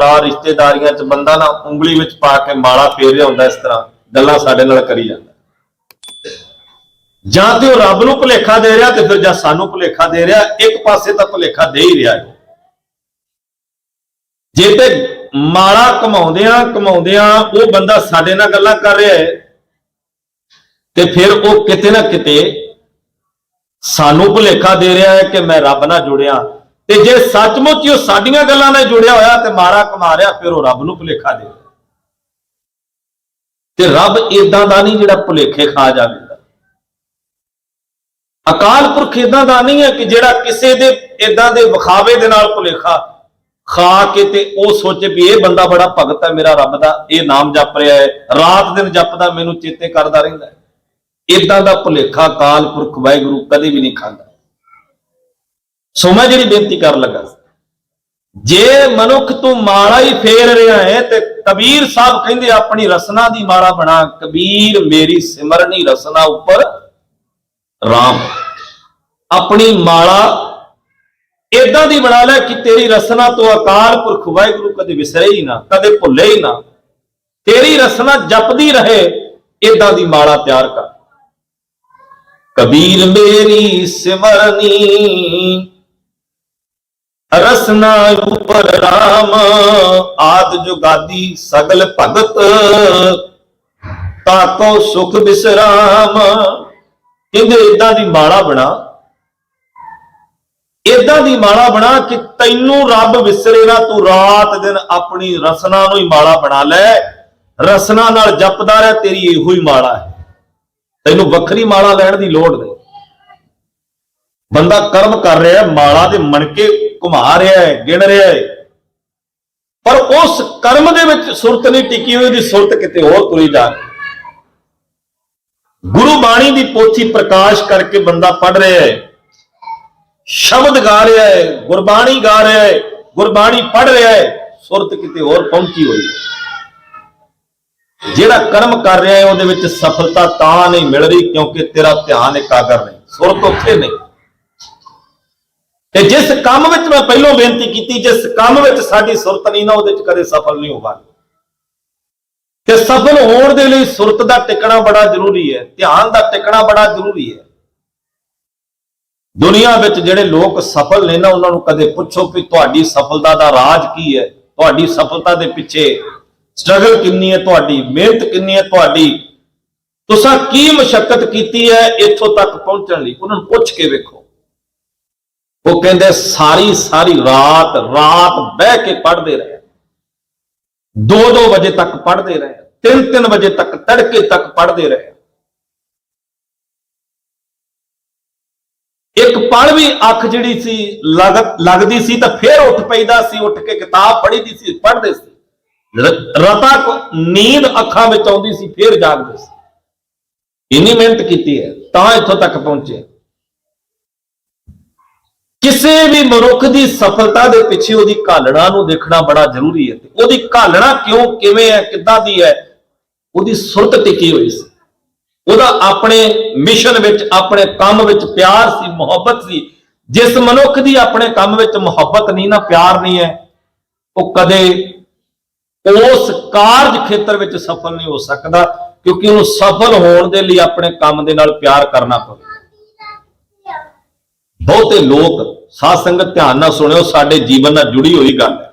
ਭਰਾ ਰਿਸ਼ਤੇਦਾਰੀਆਂ 'ਚ ਬੰਦਾ ਨਾ ਉਂਗਲੀ ਵਿੱਚ ਪਾ ਕੇ ਮਾਲਾ ਫੇਰ ਰਿਹਾ ਹੁੰਦਾ ਇਸ ਤਰ੍ਹਾਂ, ਗੱਲਾਂ ਸਾਡੇ ਨਾਲ ਕਰੀ ਜਾਂਦਾ। ਜਾਂ ਤੇ ਉਹ ਰੱਬ ਨੂੰ ਭੁਲੇਖਾ ਦੇ ਰਿਹਾ ਤੇ ਫਿਰ ਜਾਂ ਸਾਨੂੰ ਭੁਲੇਖਾ ਦੇ ਰਿਹਾ, ਇੱਕ ਪਾਸੇ ਤਾਂ ਭੁਲੇਖਾ ਦੇ ਹੀ ਰਿਹਾ। ਹੈ ਜੇ ਤੇ ਮਾਲਾ ਕਮਾਉਂਦਿਆਂ ਕਮਾਉਂਦਿਆਂ ਉਹ ਬੰਦਾ ਸਾਡੇ ਨਾਲ ਗੱਲਾਂ ਕਰ ਰਿਹਾ ਹੈ, ਤੇ ਫਿਰ ਉਹ ਕਿਤੇ ਨਾ ਕਿਤੇ ਸਾਨੂੰ ਭੁਲੇਖਾ ਦੇ ਰਿਹਾ ਹੈ ਕਿ ਮੈਂ ਰੱਬ ਨਾਲ ਜੁੜਿਆ। ਤੇ ਜੇ ਸੱਚਮੁੱਚ ਹੀ ਉਹ ਸਾਡੀਆਂ ਗੱਲਾਂ ਨਾਲ ਜੁੜਿਆ ਹੋਇਆ ਤੇ ਮਾਰਾ ਕਮਾ ਰਿਹਾ, ਫਿਰ ਉਹ ਰੱਬ ਨੂੰ ਭੁਲੇਖਾ ਦੇ ਤੇ ਰੱਬ ਇਦਾਂ ਦਾ ਨਹੀਂ ਜਿਹੜਾ ਭੁਲੇਖੇ ਖਾ ਜਾਵੇਗਾ। ਅਕਾਲ ਪੁਰਖ ਇਦਾਂ ਦਾ ਨਹੀਂ ਹੈ ਕਿ ਜਿਹੜਾ ਕਿਸੇ ਦੇ ਇਦਾਂ ਦੇ ਵਿਖਾਵੇ ਦੇ ਨਾਲ ਭੁਲੇਖਾ ਖਾ ਕੇ ਤੇ ਉਹ ਸੋਚੇ ਵੀ ਇਹ ਬੰਦਾ ਬੜਾ ਭਗਤ ਹੈ, ਮੇਰਾ ਰੱਬ ਦਾ, ਇਹ ਨਾਮ ਜਪ ਰਿਹਾ ਹੈ, ਰਾਤ ਦਿਨ ਜਪਦਾ, ਮੈਨੂੰ ਚੇਤੇ ਕਰਦਾ ਰਹਿੰਦਾ ਹੈ। ਇਦਾਂ ਦਾ ਭੁਲੇਖਾ ਅਕਾਲ ਪੁਰਖ ਵਾਹਿਗੁਰੂ ਕਦੇ ਵੀ ਨਹੀਂ ਖਾਂਦਾ। ਸੋ ਮੈਂ ਜਿਹੜੀ ਬੇਨਤੀ ਕਰਨ ਲੱਗਾ ਜੇ ਮਨੁੱਖ ਤੂੰ ਮਾਲਾ ਹੀ ਫੇਰ ਰਿਹਾ ਹੈ ਤੇ ਕਬੀਰ ਸਾਹਿਬ ਕਹਿੰਦੇ ਆਪਣੀ ਰਸਨਾ ਦੀ ਮਾਲਾ ਬਣਾ, ਕਬੀਰ ਮੇਰੀ ਸਿਮਰਨੀ ਰਸਨਾ ਉੱਪਰ RAM ਆਪਣੀ ਮਾਲਾ ਇਦਾਂ ਦੀ ਬਣਾ ਲੈ ਕਿ ਤੇਰੀ ਰਸਨਾ ਤੋਂ ਅਕਾਲ ਪੁਰਖ ਵਾਹਿਗੁਰੂ ਕਦੇ ਵਿਸਰੇ ਹੀ ਨਾ, ਕਦੇ ਭੁੱਲੇ ਹੀ ਨਾ। ਤੇਰੀ ਰਸਨਾ ਜਪਦੀ ਰਹੇ ਇਦਾਂ ਦੀ ਮਾਲਾ ਤਿਆਰ ਕਰ। ਕਬੀਰ ਮੇਰੀ ਸਿਮਰਨੀ ਰਸਨਾ ਉਪਰ RAM ਆਦ ਜੁਗਾਦੀ ਸਗਲ ਭਗਤ। ਤਾਕੋ ਸੁਖ ਬਿਸਰਾਮ। ਕਹਿੰਦੇ ਇਦਾਂ ਦੀ ਮਾਲਾ ਬਣਾ। ਇਦਾਂ ਦੀ ਮਾਲਾ ਬਣਾ ਕਿ ਤੈਨੂੰ ਰੱਬ ਵਿਸਰੇ ਨਾ ਤੂੰ ਰਾਤ ਦਿਨ ਆਪਣੀ ਰਸਨਾ ਨੂੰ ਹੀ ਮਾਲਾ ਬਣਾ ਲੈ। ਰਸਨਾ ਨਾਲ ਜਪਦਾ ਰਹਿ, ਤੇਰੀ ਇਹੋ ਹੀ ਮਾਲਾ ਹੈ। ਤੈਨੂੰ ਵੱਖਰੀ ਮਾਲਾ ਲੈਣ ਦੀ ਲੋੜ ਨਹੀਂ। ਬੰਦਾ ਕਰਮ ਕਰ ਰਿਹਾ, ਮਾਲਾ ਦੇ ਮਣਕੇ ਘੁਮਾ ਰਿਹਾ ਹੈ, ਗਿਣ ਰਿਹਾ ਹੈ। ਪਰ ਉਸ ਕਰਮ ਦੇ ਵਿੱਚ ਸੁਰਤ ਨਹੀਂ ਟਿਕੀ ਹੋਈ ਦੀ ਸੁਰਤ ਕਿਤੇ ਹੋਰ ਤੁਰੀ ਜਾ ਰਹੀ। ਗੁਰੂ ਬਾਣੀ ਦੀ ਪੋਥੀ ਪ੍ਰਕਾਸ਼ ਕਰਕੇ ਬੰਦਾ ਪੜ ਰਿਹਾ ਹੈ। ਸ਼ਬਦ ਗਾ ਰਿਹਾ ਹੈ, ਗੁਰਬਾਣੀ ਗਾ ਰਿਹਾ ਹੈ, ਗੁਰਬਾਣੀ ਪੜ ਰਿਹਾ ਹੈ, ਸੁਰਤ ਕਿਤੇ ਹੋਰ ਪਹੁੰਚੀ ਹੋਈ। ਜਿਹੜਾ ਕਰਮ ਕਰ ਰਿਹਾ ਹੈ, ਉਹਦੇ ਵਿੱਚ ਸਫਲਤਾ ਤਾਂ ਨਹੀਂ ਮਿਲ ਰਹੀ, ਕਿਉਂਕਿ ਤੇਰਾ ਧਿਆਨ ਇਕਾਗਰ ਨਹੀਂ, ਸੁਰਤ ਉੱਥੇ ਨਹੀਂ। ਤੇ ਜਿਸ ਕੰਮ ਵਿੱਚ ਮੈਂ ਪਹਿਲਾਂ ਬੇਨਤੀ ਕੀਤੀ, ਜਿਸ ਕੰਮ ਵਿੱਚ ਸਾਡੀ ਸੁਰਤ ਨਹੀਂ ਨਾ, ਉਹਦੇ ਵਿੱਚ ਕਦੇ ਸਫਲ ਨਹੀਂ ਹੋਵਾਂਗੇ। ਤੇ ਸਫਲ ਹੋਣ ਦੇ ਲਈ ਸੁਰਤ ਦਾ ਟਿਕਣਾ ਬੜਾ ਜ਼ਰੂਰੀ ਹੈ, ਧਿਆਨ ਦਾ ਟਿਕਣਾ ਬੜਾ ਜ਼ਰੂਰੀ ਹੈ। ਦੁਨੀਆ ਵਿੱਚ ਜਿਹੜੇ ਲੋਕ ਸਫਲ ਨੇ ਨਾ, ਉਹਨਾਂ ਨੂੰ ਕਦੇ ਪੁੱਛੋ ਕਿ ਤੁਹਾਡੀ ਸਫਲਤਾ ਦਾ ਰਾਜ ਕੀ ਹੈ, ਤੁਹਾਡੀ ਸਫਲਤਾ ਦੇ ਪਿੱਛੇ ਸਟਰਗਲ ਕਿੰਨੀ ਹੈ, ਤੁਹਾਡੀ ਮਿਹਨਤ ਕਿੰਨੀ ਹੈ, ਤੁਹਾਡੀ ਤੁਸੀਂ ਕੀ ਮੁਸ਼ਕਲ ਕੀਤੀ ਹੈ, ਇੱਥੋਂ ਤੱਕ ਪਹੁੰਚਣ ਲਈ, ਉਹਨਾਂ ਨੂੰ ਪੁੱਛ ਕੇ ਵੇਖੋ। ਉਹ ਕਹਿੰਦੇ ਸਾਰੀ ਸਾਰੀ ਰਾਤ ਰਾਤ ਬਹਿ ਕੇ ਪੜ੍ਹਦੇ ਰਹੇ। 2-2 ਵਜੇ ਤੱਕ ਪੜ੍ਹਦੇ ਰਹੇ। 3-3 ਵਜੇ ਤੱਕ ਤੜਕੇ ਤੱਕ ਪੜ੍ਹਦੇ ਰਹੇ। ਇੱਕ ਪਲ ਵੀ ਅੱਖ ਜਿਹੜੀ ਸੀ ਲਗ- ਲੱਗਦੀ ਸੀ ਤਾਂ ਫੇਰ ਉੱਠ ਪੈਂਦਾ ਸੀ, ਉੱਠ ਕੇ ਕਿਤਾਬ ਪੜ੍ਹੀਦੀ ਸੀ, ਪੜ੍ਹਦੇ ਸੀ। ਰਤਾ ਨੀਂਦ ਅੱਖਾਂ ਵਿੱਚ ਆਉਂਦੀ ਸੀ, ਫੇਰ ਜਾਗਦੇ ਸੀ। ਇੰਨੀ ਮਿਹਨਤ ਕੀਤੀ ਹੈ, ਤਾਂ ਇੱਥੋਂ ਤੱਕ ਪਹੁੰਚੇ। ਕਿਸੇ ਵੀ ਮਨੁੱਖ ਦੀ ਸਫਲਤਾ ਦੇ ਪਿੱਛੇ ਉਹਦੀ ਘਾਲਣਾ ਨੂੰ ਦੇਖਣਾ ਬੜਾ ਜ਼ਰੂਰੀ ਹੈ। ਉਹਦੀ ਘਾਲਣਾ ਕਿਉਂ, ਕਿਵੇਂ ਹੈ, ਕਿੱਦਾਂ ਦੀ ਹੈ, ਉਹਦੀ ਸੁਰਤ ਟਿਕੀ ਹੋਈ ਸੀ। ਉਹਦਾ ਆਪਣੇ ਮਿਸ਼ਨ ਵਿੱਚ, ਆਪਣੇ ਕੰਮ ਵਿੱਚ ਪਿਆਰ ਸੀ, ਮੁਹੱਬਤ ਸੀ। ਜਿਸ ਮਨੁੱਖ ਦੀ ਆਪਣੇ ਕੰਮ ਵਿੱਚ ਮੁਹੱਬਤ ਨਹੀਂ, ਨਾ ਪਿਆਰ ਨਹੀਂ ਹੈ, ਉਹ ਕਦੇ ਉਸ ਕਾਰਜ ਖੇਤਰ ਵਿੱਚ ਸਫਲ ਨਹੀਂ ਹੋ ਸਕਦਾ, ਕਿਉਂਕਿ ਉਹਨੂੰ ਸਫਲ ਹੋਣ ਦੇ ਲਈ ਆਪਣੇ ਕੰਮ ਦੇ ਨਾਲ ਪਿਆਰ ਕਰਨਾ ਪਵੇ। ਬਹੁਤੇ ਲੋਕ ਸਾਧ ਸੰਗਤ ਧਿਆਨ ਨਾਲ ਸੁਣਿਓ, ਸਾਡੇ ਜੀਵਨ ਨਾਲ ਜੁੜੀ ਹੋਈ ਗੱਲ ਹੈ।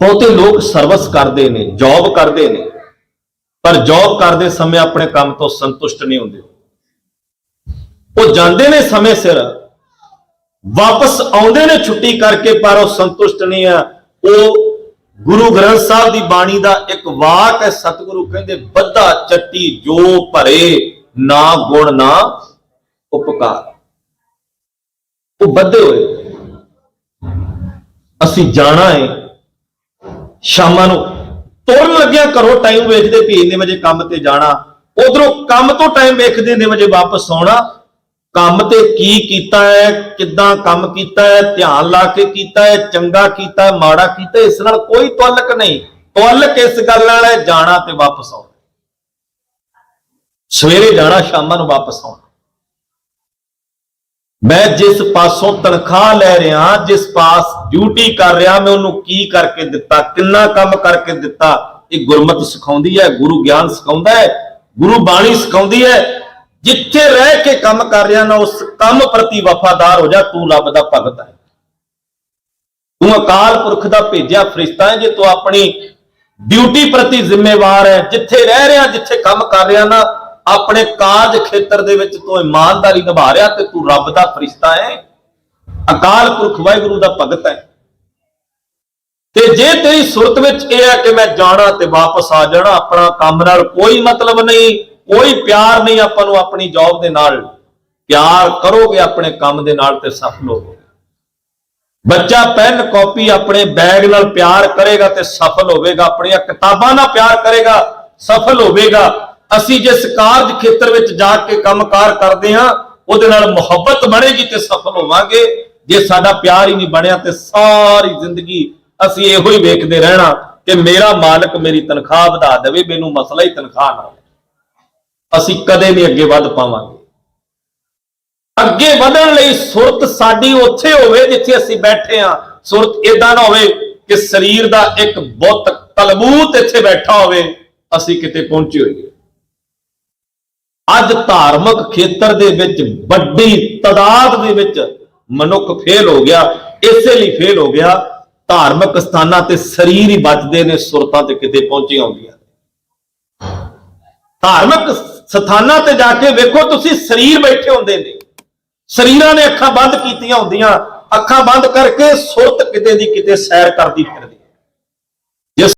ਬਹੁਤੇ ਲੋਕ ਸਰਵਿਸ ਕਰਦੇ ਨੇ ਜੌਬ ਕਰਦੇ ਨੇ, ਪਰ ਜੌਬ ਕਰਦੇ ਸਮੇਂ ਆਪਣੇ ਕੰਮ ਤੋਂ ਸੰਤੁਸ਼ਟ ਨਹੀਂ ਹੁੰਦੇ। ਉਹ ਜਾਂਦੇ ਨੇ ਸਮੇਂ ਸਿਰ, ਵਾਪਸ ਆਉਂਦੇ ਨੇ ਛੁੱਟੀ ਕਰਕੇ, ਪਰ ਉਹ ਸੰਤੁਸ਼ਟ ਨਹੀਂ ਆ। ਉਹ ਗੁਰੂ ਗ੍ਰੰਥ ਸਾਹਿਬ ਦੀ ਬਾਣੀ ਦਾ ਇੱਕ ਵਾਕ ਹੈ, ਸਤਿਗੁਰੂ ਕਹਿੰਦੇ, ਬੱਧਾ ਚੱਟੀ ਜੋ ਭਰੇ, ਨਾ ਗੁਣ ਨਾ ਉਪਕਾਰ। ਉਹ ਵੱਧੇ ਹੋਏ। ਅਸੀਂ ਜਾਣਾ ਹੈ ਸ਼ਾਮਾਂ ਨੂੰ ਤੁਰਨ ਲੱਗਿਆ ਘਰੋਂ ਟਾਈਮ ਵੇਖਦੇ ਵੀ ਇੰਨੇ ਵਜੇ ਕੰਮ ਤੇ ਜਾਣਾ। ਉਧਰੋਂ ਕੰਮ ਤੋਂ ਟਾਈਮ ਵੇਖਦੇ, ਇੰਨੇ ਵਜੇ ਵਾਪਸ ਆਉਣਾ। ਕੰਮ ਤੇ ਕੀ ਕੀਤਾ ਹੈ, ਕਿੱਦਾਂ ਕੰਮ ਕੀਤਾ ਹੈ, ਧਿਆਨ ਲਾ ਕੇ ਕੀਤਾ ਹੈ, ਚੰਗਾ ਕੀਤਾ ਹੈ, ਮਾੜਾ ਕੀਤਾ ਇਸ ਨਾਲ ਕੋਈ ਤੁਅਲਕ ਨਹੀਂ। ਤੁਅਲਕ ਇਸ ਗੱਲ ਨਾਲ ਹੈ, ਜਾਣਾ ਤੇ ਵਾਪਸ ਆਉਣਾ। ਸਵੇਰੇ ਜਾਣਾ, ਸ਼ਾਮਾਂ ਨੂੰ ਵਾਪਸ ਆਉਣਾ। ਮੈਂ ਜਿਸ ਪਾਸੋਂ ਤਨਖਾਹ ਲੈ ਰਿਹਾ, ਜਿਸ ਪਾਸ ਡਿਊਟੀ ਕਰ ਰਿਹਾ, ਮੈਂ ਉਹਨੂੰ ਕੀ ਕਰਕੇ ਦਿੱਤਾ, ਕਿੰਨਾ ਕੰਮ ਕਰਕੇ ਦਿੱਤਾ? ਇਹ ਗੁਰਮਤ ਸਿਖਾਉਂਦੀ ਹੈ, ਗੁਰੂ ਗਿਆਨ ਸਿਖਾਉਂਦਾ ਹੈ, ਗੁਰੂ ਬਾਣੀ ਸਿਖਾਉਂਦੀ ਹੈ। ਜਿੱਥੇ ਰਹਿ ਕੇ ਕੰਮ ਕਰ ਰਿਹਾ ਨਾ, ਉਸ ਕੰਮ ਪ੍ਰਤੀ ਵਫਾਦਾਰ ਹੋ ਜਾ, ਤੂੰ ਰੱਬ ਦਾ ਭਗਤ ਹੈ। ਤੂੰ ਅਕਾਲ ਪੁਰਖ ਦਾ ਭੇਜਿਆ ਫਰਿਸ਼ਤਾ ਹੈ, ਜੇ ਤੂੰ ਆਪਣੀ ਡਿਊਟੀ ਪ੍ਰਤੀ ਜ਼ਿੰਮੇਵਾਰ ਹੈ। ਜਿੱਥੇ ਰਹਿ ਰਿਹਾ, ਜਿੱਥੇ ਕੰਮ ਕਰ ਰਿਹਾ ਨਾ ਆਪਣੇ ਕਾਰਜ ਖੇਤਰ ਦੇ ਵਿੱਚ ਤੂੰ ਇਮਾਨਦਾਰੀ ਨਿਭਾ ਰਿਹਾ ਤੇ ਤੂੰ ਰੱਬ ਦਾ ਫਰਿਸ਼ਤਾ ਹੈ ਅਕਾਲ ਪੁਰਖ ਵਾਹਿਗੁਰੂ ਦਾ ਭਗਤ ਹੈ ਤੇ ਜੇ ਤੇਰੀ ਸੁਰਤ ਵਿੱਚ ਇਹ ਹੈ ਕਿ ਮੈਂ ਜਾਣਾ ਤੇ ਵਾਪਸ ਆ ਜਾਣਾ, ਆਪਣਾ ਕੰਮ ਨਾਲ ਕੋਈ ਮਤਲਬ ਨਹੀਂ, ਕੋਈ ਪਿਆਰ ਨਹੀਂ ਆਪਾਂ ਨੂੰ ਆਪਣੀ ਜੌਬ ਦੇ ਨਾਲ। ਪਿਆਰ ਕਰੋਗੇ ਆਪਣੇ ਕੰਮ ਦੇ ਨਾਲ ਤੇ ਸਫਲ ਹੋਵੋਗੇ ਬੱਚਾ ਪੈਨ ਕਾਪੀ ਆਪਣੇ ਬੈਗ ਨਾਲ ਪਿਆਰ ਕਰੇਗਾ ਤੇ ਸਫਲ ਹੋਵੇਗਾ, ਆਪਣੀਆਂ ਕਿਤਾਬਾਂ ਨਾਲ ਪਿਆਰ ਕਰੇਗਾ, ਸਫਲ ਹੋਵੇਗਾ। ਅਸੀਂ ਜਿਸ ਕਾਰਜ ਖੇਤਰ ਵਿੱਚ ਜਾ ਕੇ ਕੰਮਕਾਰ ਕਰਦੇ ਹਾਂ, ਉਹਦੇ ਨਾਲ ਮੁਹੱਬਤ ਬਣੇਗੀ ਤੇ ਸਫਲ ਹੋਵਾਂਗੇ। ਜੇ ਸਾਡਾ ਪਿਆਰ ਹੀ ਨਹੀਂ ਬਣਿਆ ਤੇ ਸਾਰੀ ਜ਼ਿੰਦਗੀ ਅਸੀਂ ਇਹੋ ਹੀ ਵੇਖਦੇ ਰਹਿਣਾ ਕਿ ਮੇਰਾ ਮਾਲਕ ਮੇਰੀ ਤਨਖਾਹ ਵਧਾ ਦੇਵੇ, ਮੈਨੂੰ ਮਸਲਾ ਹੀ ਤਨਖਾਹ ਨਾਲ ਅਸੀਂ ਕਦੇ ਨਹੀਂ ਅੱਗੇ ਵੱਧ ਪਾਵਾਂਗੇ। ਅੱਗੇ ਵਧਣ ਲਈ ਸੁਰਤ ਸਾਡੀ ਉੱਥੇ ਹੋਵੇ ਜਿੱਥੇ ਅਸੀਂ ਬੈਠੇ ਆ ਸੁਰਤ ਇਦਾਂ ਨਾ ਹੋਵੇ ਕਿ ਸਰੀਰ ਦਾ ਇੱਕ ਬੁੱਤ ਤਲਬੂਤ ਇੱਥੇ ਬੈਠਾ ਹੋਵੇ, ਅਸੀਂ ਕਿਤੇ ਪਹੁੰਚੇ ਹੋਈਏ। ਅੱਜ ਧਾਰਮਿਕ ਖੇਤਰ ਦੇ ਵਿੱਚ, ਵੱਡੀ ਤਦਾਦ ਦੇ ਵਿੱਚ ਮਨੁੱਖ ਫੇਲ ਹੋ ਗਿਆ, ਇਸੇ ਲਈ ਫੇਲ ਹੋ ਗਿਆ। ਧਾਰਮਿਕ ਸਥਾਨਾਂ ਤੇ ਸਰੀਰ ਹੀ ਬਚਦੇ ਨੇ, ਸੁਰਤਾਂ ਤੇ ਕਿਤੇ ਪਹੁੰਚੀਆਂ ਹੁੰਦੀਆਂ ਧਾਰਮਿਕ ਸਥਾਨਾਂ ਤੇ ਜਾ ਕੇ ਵੇਖੋ, ਤੁਸੀਂ ਸਰੀਰ ਬੈਠੇ ਹੁੰਦੇ ਨੇ। ਸਰੀਰਾਂ ਨੇ ਅੱਖਾਂ ਬੰਦ ਕੀਤੀਆਂ ਹੁੰਦੀਆਂ। ਅੱਖਾਂ ਬੰਦ ਕਰਕੇ ਸੁਰਤ ਕਿਤੇ ਦੀ ਕਿਤੇ ਸੈਰ ਕਰਦੀ